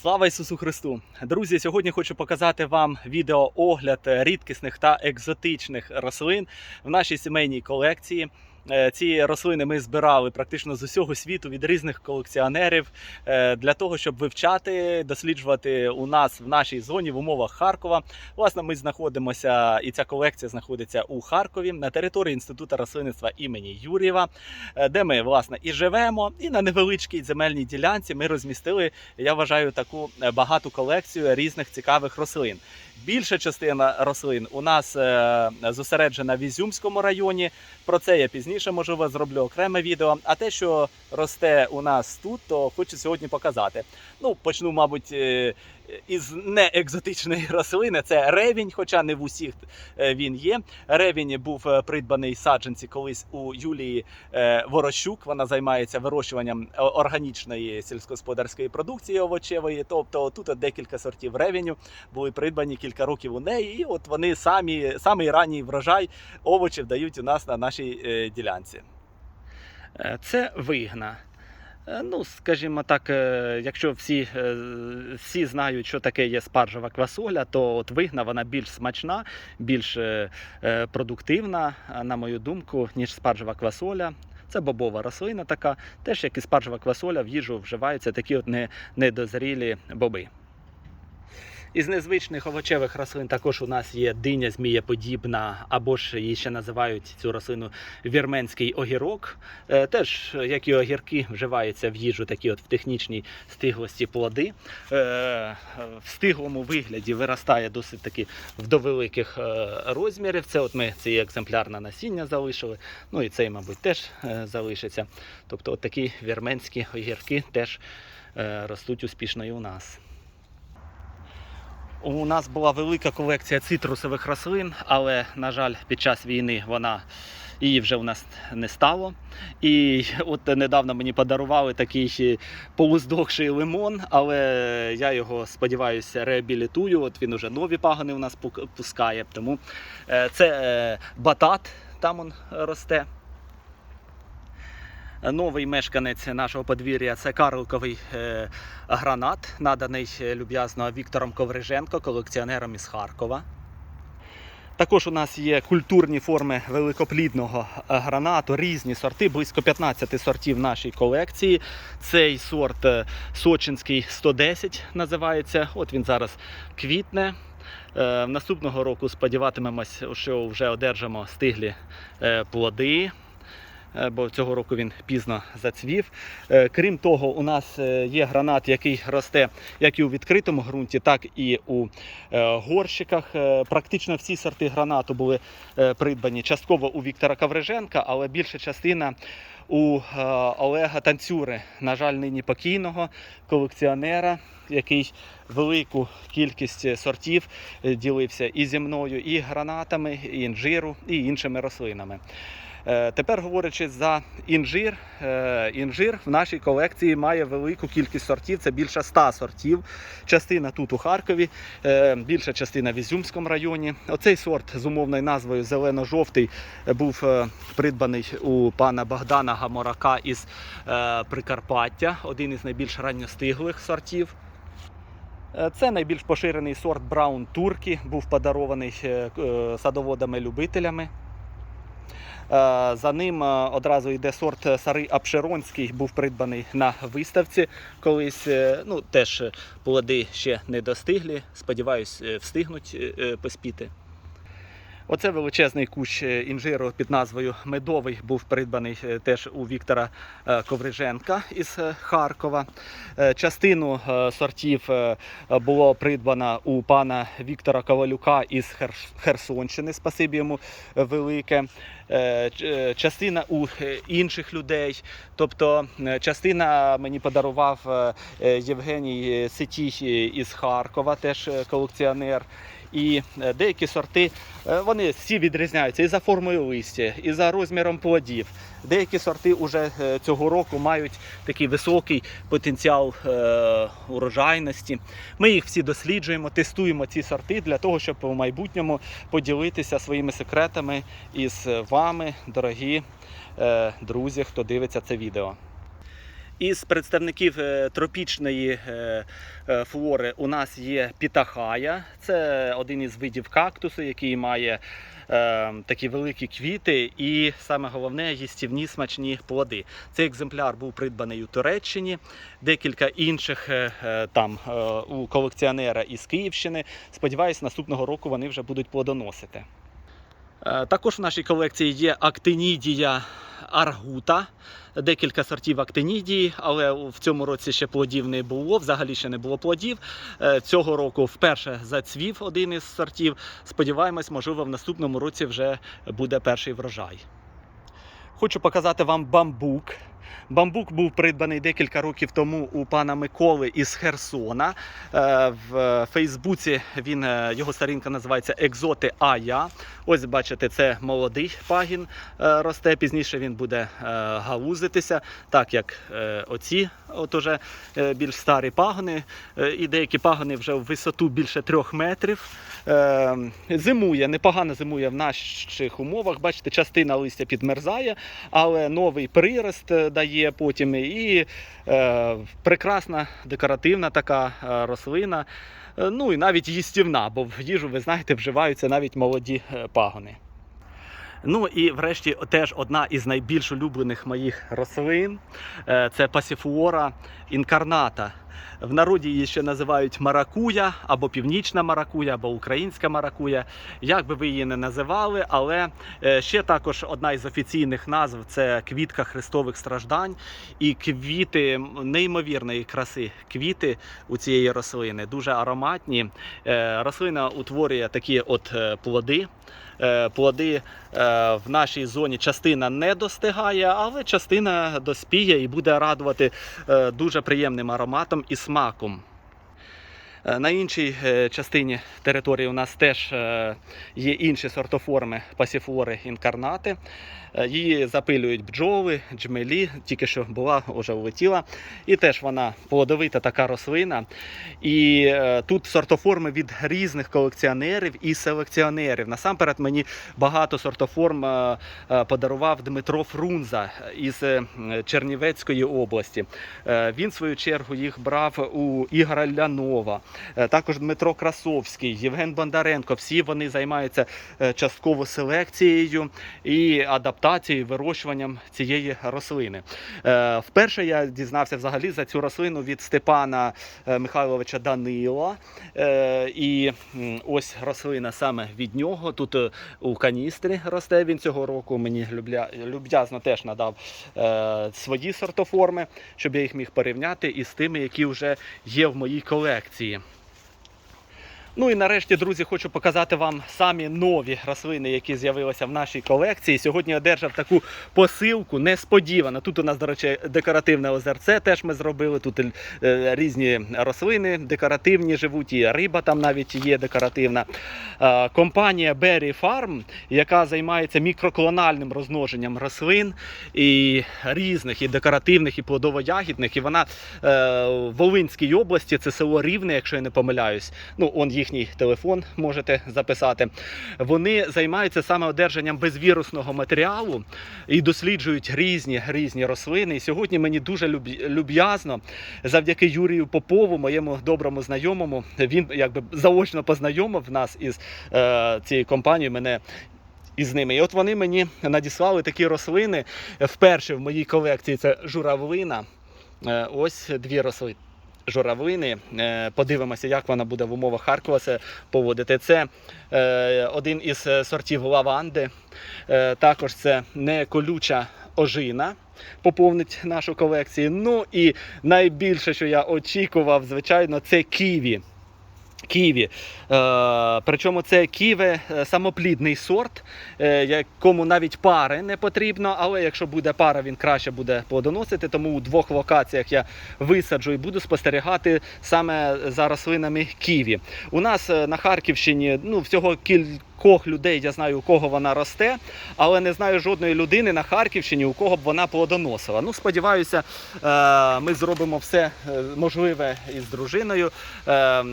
Слава Ісусу Христу! Друзі, сьогодні хочу показати вам відеоогляд рідкісних та екзотичних рослин в нашій сімейній колекції. Е, Ці рослини ми збирали практично з усього світу від різних колекціонерів е, для того, щоб вивчати, досліджувати у нас в нашій зоні в умовах Харкова. Власне, ми знаходимося, і ця колекція знаходиться у Харкові на території інституту рослинництва імені Юрєва, е, де ми власне і живемо. І на невеличкій земельній ділянці ми розмістили, я вважаю, таку багату колекцію різних цікавих рослин. Більша частина рослин у нас е, зосереджена в Ізюмському районі. Про це я пізніше можливо зроблю окреме відео. А те, що росте у нас тут, то хочу сьогодні показати. Ну, почну, мабуть, е, із неекзотичної рослини. Це ревінь, хоча не в усіх е, він є. Ревінь був е, придбаний саджанці колись у Юлії е, Ворощук. Вона займається вирощуванням органічної сільськогосподарської продукції овочевої. Тобто тут декілька сортів ревеню були придбані кілька років у неї, і от вони самі самий ранній врожай овочів дають у нас на нашій ділянці. Це вигна. Е, Ну, скажімо так, е, якщо всі, е, всі знають, що таке є спаржева квасоля, то от вигна вона більш смачна, більш продуктивна, на мою думку, ніж спаржева квасоля. Це бобова рослина така, теж як і спаржева квасоля, в їжу вживаються такі от не- недозрілі боби. Із незвичних овочевих рослин також у нас є диня змієподібна, або ж її ще називають цю рослину вірменський огірок. Е, Теж, як і огірки, вживаються в їжу такі от в технічній стиглості плоди. Е, В стиглому вигляді виростає досить таки до великих е, розмірів. Це от ми цей екземпляр на насіння залишили. Ну і цей, мабуть, теж залишиться. Тобто, от такі вірменські огірки теж ростуть успішно і у нас. У нас була велика колекція цитрусових рослин, але, на жаль, під час війни вона її вже у нас не стало. І от недавно мені подарували такий е, полуздохший лимон, але я його сподіваюся реабілітую. От він уже нові пагони у нас пускає. Тому е, це е, батат, там он росте. Новий мешканець нашого подвір'я це карликовий е, гранат, наданий е, люб'язно Віктором Ковриженко, колекціонером із Харкова. Також у нас є культурні форми великоплідного е, гранату, різні сорти, близько 15 сортів нашій колекції. Цей сорт Сочинський 110 називається. От він зараз квітне. Наступного року сподіватимемось, що вже одержимо стиглі плоди. Е, Бо цього року він пізно зацвів. Е, Крім того, у нас е, є гранат, який росте як і у відкритому ґрунті, так і у горщиках. Практично всі сорти гранату були придбані частково у Віктора Кавриженка, але більша частина у Олега Танцюри, на жаль, нині покійного колекціонера, який велику кількість сортів ділився і зі мною, і гранатами, і інжиру, і іншими рослинами. Е, Тепер говорячи за інжир, е, інжир в нашій колекції має велику кількість сортів. Це більше 100 сортів. Частина тут у Харкові, е, більша частина в Ізюмському районі. Оцей сорт з умовною назвою зелено-жовтий був придбаний у пана Богдана Гаморака із Прикарпаття, один із найбільш ранньостиглих сортів. Це найбільш поширений сорт Браун Туркі, був подарований садоводами-любителями. Е, За ним е, одразу йде сорт Сари Апшеронський, був придбаний на виставці колись. Е, Ну, теж плоди ще не достиглі. Сподіваюсь, встигнуть поспіти. Оце величезний кущ е, інжиру під назвою Медовий був придбаний е, теж у Віктора е, Ковриженка із Харкова. Частину сортів було придбано у пана Віктора Ковалюка із Херсонщини. Спасибі йому велике. Частина у інших людей. Тобто частина мені подарував Євгеній Сетій е, із Харкова, теж колекціонер. І е, деякі сорти е, вони всі відрізняються і за формою листя, і за розміром плодів. Деякі сорти уже е, цього року мають такий високий потенціал урожайності. Ми їх всі досліджуємо, тестуємо ці сорти для того, щоб у майбутньому поділитися своїми секретами із вами, дорогі друзі, хто дивиться це відео. Із представників е, тропічної е, е, флори у нас є пітахая. Це один із видів кактусу, який має е, такі великі квіти і саме головне їстівні смачні плоди. Цей екземпляр був придбаний у Туреччині, декілька інших там у колекціонера із Київщини. Сподіваюсь, наступного року вони вже будуть плодоносити. Також в нашій колекції є актинідія аргута, декілька сортів актинідії, але в цьому році ще плодів не було, взагалі ще не було плодів. Е, Цього року вперше зацвів один із сортів. Сподіваємось, можливо, в наступному році вже буде перший врожай. Хочу показати вам бамбук. Бамбук був придбаний декілька років тому у пана Миколи із Херсона. Е, В Фейсбуці він е, його сторінка називається Екзоти Ая. Ось бачите, це молодий пагін е, росте. Пізніше він буде галузитися, так як оці, от уже більш старі пагони. І деякі пагони вже в висоту більше трьох метрів. Зимує, непогано зимує в наших умовах. Бачите, частина листя підмерзає, але новий прирост дає потім і е, прекрасна декоративна така е, рослина. Е, Ну і навіть їстівна, бо в їжу, ви знаєте, вживаються навіть молоді е, пагони. Ну і врешті теж одна із найбільш улюблених моїх рослин е, це пасіфлора інкарната. В народі її ще називають маракуя або північна маракуя, або українська маракуя. Як би ви її не називали, але е, ще також одна із офіційних назв це квітка хрестових страждань і квіти неймовірної краси. Квіти у цієї рослини дуже ароматні. Е, Рослина утворює такі от плоди. Е, Плоди е, в нашій зоні частина не достигає, але частина доспіє і буде радувати е, дуже приємним ароматом і смаком. Е, На іншій е, частині території у нас теж е, є інші сортоформи пасіфлори інкарнати. Її запилюють бджоли, джмелі, тільки що була, вже улетіла. І теж вона плодовита така рослина. І тут сортоформи від різних колекціонерів і селекціонерів. Насамперед мені багато сортоформ подарував Дмитро Фрунза із Чернівецької області. Він, в свою чергу, їх брав у Ігора Лянова, також Дмитро Красовський, Євген Бондаренко. Всі вони займаються е, частково селекцією і адаптацією, вирощуванням цієї рослини. Е, Вперше я дізнався взагалі за цю рослину від Степана е, Михайловича Данила. Е, І ось рослина саме від нього. Тут е, у каністрі росте він цього року. Мені люб'язно теж надав е, свої сортоформи, щоб я їх міг порівняти із тими, які вже є в моїй колекції. Ну і нарешті, друзі, хочу показати вам самі нові рослини, які з'явилися в нашій колекції. Сьогодні одержав таку посилку несподівано. Тут у нас, до речі, декоративне озерце теж ми зробили. Тут е, різні рослини декоративні живуть, і риба там навіть є декоративна. Е, компанія Berry Farm, яка займається мікроклональним розмноженням рослин і різних, і декоративних, і плодово-ягідних. І вона е, в Волинській області, це село Рівне, якщо я не помиляюсь. Ну, он їхній телефон можете записати. Вони займаються саме одержанням безвірусного матеріалу і досліджують різні різні рослини. І сьогодні мені дуже люб'язно, завдяки Юрію Попову, моєму доброму знайомому, він якби заочно познайомив нас із е, цією компанією. Мене із ними. І от вони мені надіслали такі рослини. Вперше в моїй колекції це журавлина. Е, Ось дві рослини. Журавлини. Е, Подивимося, як вона буде в умовах Харкова поводити. Це е, один із е, сортів лаванди. Також це не колюча ожина. Поповнить нашу колекцію. Ну і найбільше, що я очікував, звичайно, це ківі. Ківі. Е, причому це ківе е, самоплідний сорт, е, якому навіть пари не потрібно, але якщо буде пара, він краще буде плодоносити. Тому у двох локаціях я висаджу і буду спостерігати саме за рослинами ківі. У нас на Харківщині ну, всього кіль кількох людей я знаю, у кого вона росте, але не знаю жодної людини на Харківщині, у кого б вона плодоносила. Ну, сподіваюся, е, ми зробимо все е, можливе із дружиною е,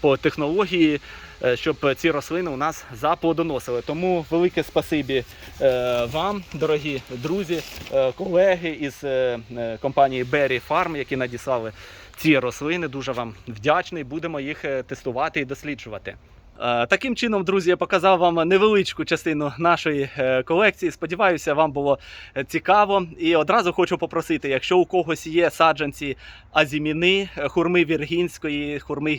по технології, щоб ці рослини у нас заплодоносили. Тому велике спасибі вам, дорогі друзі, колеги із компанії Berry Farm, які надіслали ці рослини. Дуже вам вдячний. Будемо їх тестувати і досліджувати. Е, Таким чином, друзі, я показав вам невеличку частину нашої е, колекції. Сподіваюся, вам було е, цікаво. І одразу хочу попросити, якщо у когось є саджанці азіміни, хурми віргінської, хурми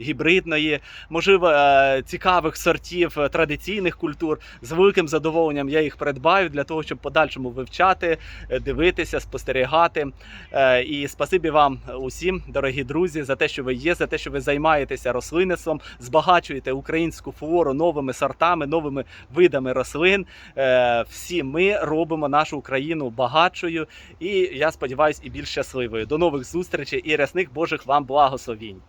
гібридної, можливо, цікавих сортів традиційних культур, з великим задоволенням я їх придбаю для того, щоб подальшому вивчати, дивитися, спостерігати. І спасибі вам усім, дорогі друзі, за те, що ви є, за те, що ви займаєтеся рослинництвом, збагачуєте українську флору новими сортами, новими видами рослин. Е, Всі ми робимо нашу Україну багатшою і я сподіваюся, і більш щасливою. До нових зустрічей і рясних Божих вам благословінь.